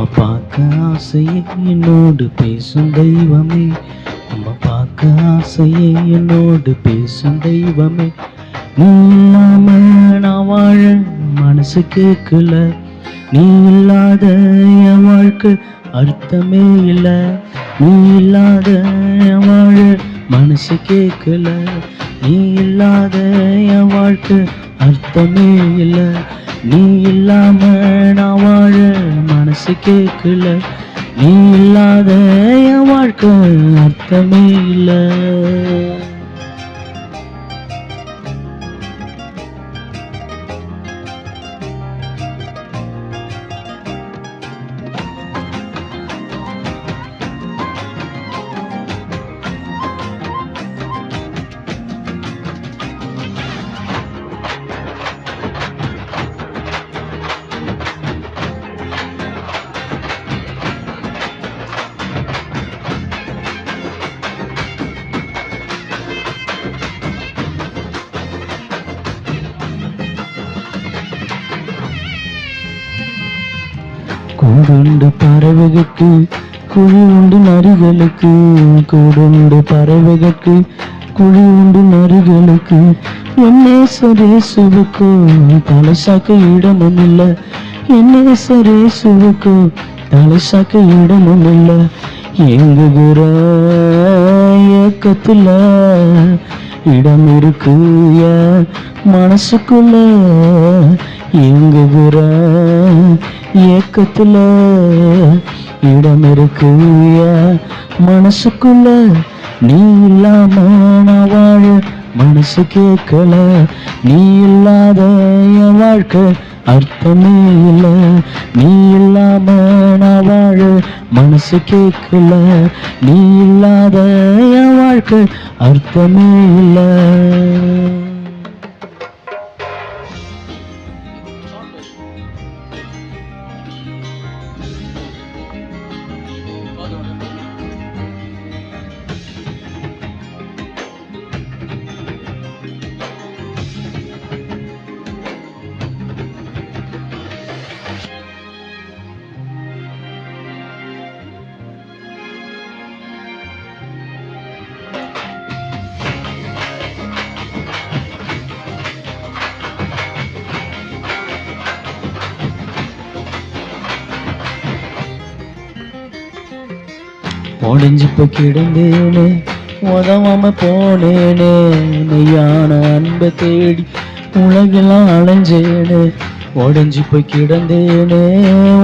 உம்மை பார்க்க ஆசையே என்னோடு பேசும் தெய்வமே. உம்மை பார்க்க ஆசையே என்னோடு பேசும் தெய்வமே. நீ இல்லாம நான் வாழ மனசு கேட்கல. நீ இல்லாத என் வாழ்க்கை அர்த்தமே இல்லை. நீ இல்லாத என் வாழ மனசு கேட்கல. நீ இல்லாத என் வாழ்க்கை அர்த்தமே இல்லை. நீ இல்லாம நான் வாழ மனசு கேட்கல. நீ இல்லாத என் வாழ்க்கை அர்த்தமே இல்லை. கூடுண்டு பறவைகளுக்கு குழி உண்டு நரிகளுக்கு கூடுண்டு பறவைகளுக்கு குழி உண்டு நரிகளுக்கு என்னேசரேசுவுக்கு தலை சாக்க இடமும் இல்லை என்னேசரேசுவுக்கு தலை சாக்க இடமும் இல்லை எங்குகிற ஏக்கத்துல இடம் இருக்கு மனசுக்குள்ள இயங்குகிற ஏக்கத்துல இடம் இருக்கு மனசுக்குள்ள நீ இல்லாம நான் வாழ மனசு கேட்கல. நீ இல்லாத என் வாழ்க்கை அர்த்தமே இல்லை. நீ இல்லாம நான் வாழ மனசு கேட்கல. நீ இல்லாத என் வாழ்க்கை அர்த்தமே இல்லை. உடஞ்சி போய் கிடந்தேனே உதவாம போனேனே மெய்யான அன்பை தேடி உலகெல்லாம் அலைஞ்சேனே உடஞ்சி போய் கிடந்தேனே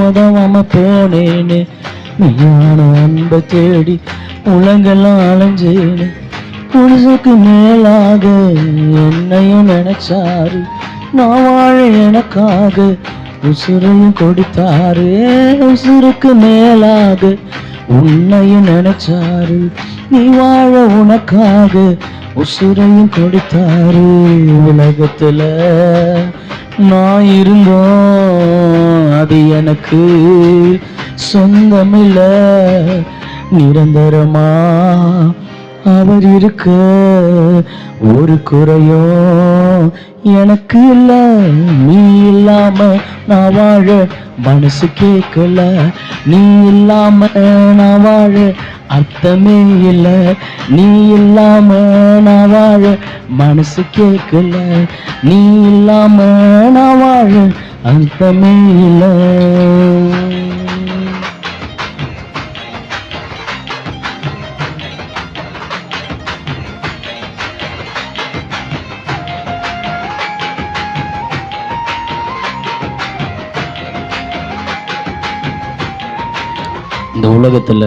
உதவாம போனேனே மெய்யான அன்பை தேடி உலகெல்லாம் அலைஞ்சேனே. புதுசுக்கு மேலாக என்னையும் நினைச்சாரு நான் வாழ எனக்காக உசுரையும் கொடுத்தாரு. உசுருக்கு மேலாக உன்னையும் நினைச்சாரு. நீ வாழ உனக்காக உசுரையும் கொடுத்தாரு. உலகத்துல நான் இருந்தோம். அது எனக்கு சொந்தமில்ல. நிரந்தரமா அவர் இருக்க ஒரு குறையோ எனக்கு இல்ல நீ இல்லாம நான் வாழ மனசு கேட்கல நீ இல்லாம நான் வாழ அர்த்தமே இல்ல. நீ இல்லாம நான் வாழ மனசு கேட்கல நீ இல்லாம நான் வாழ அர்த்தமே இல்லை. இந்த உலகத்தில்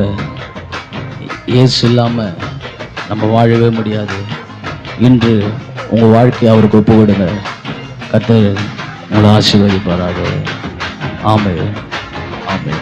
இயேசு இல்லாமல் நம்ம வாழவே முடியாது. இன்று உங்கள் வாழ்க்கையை அவருக்கு ஒப்பு விடுங்க கர்த்தர் உங்களை ஆசீர்வதிப்பாராக. ஆமே ஆமே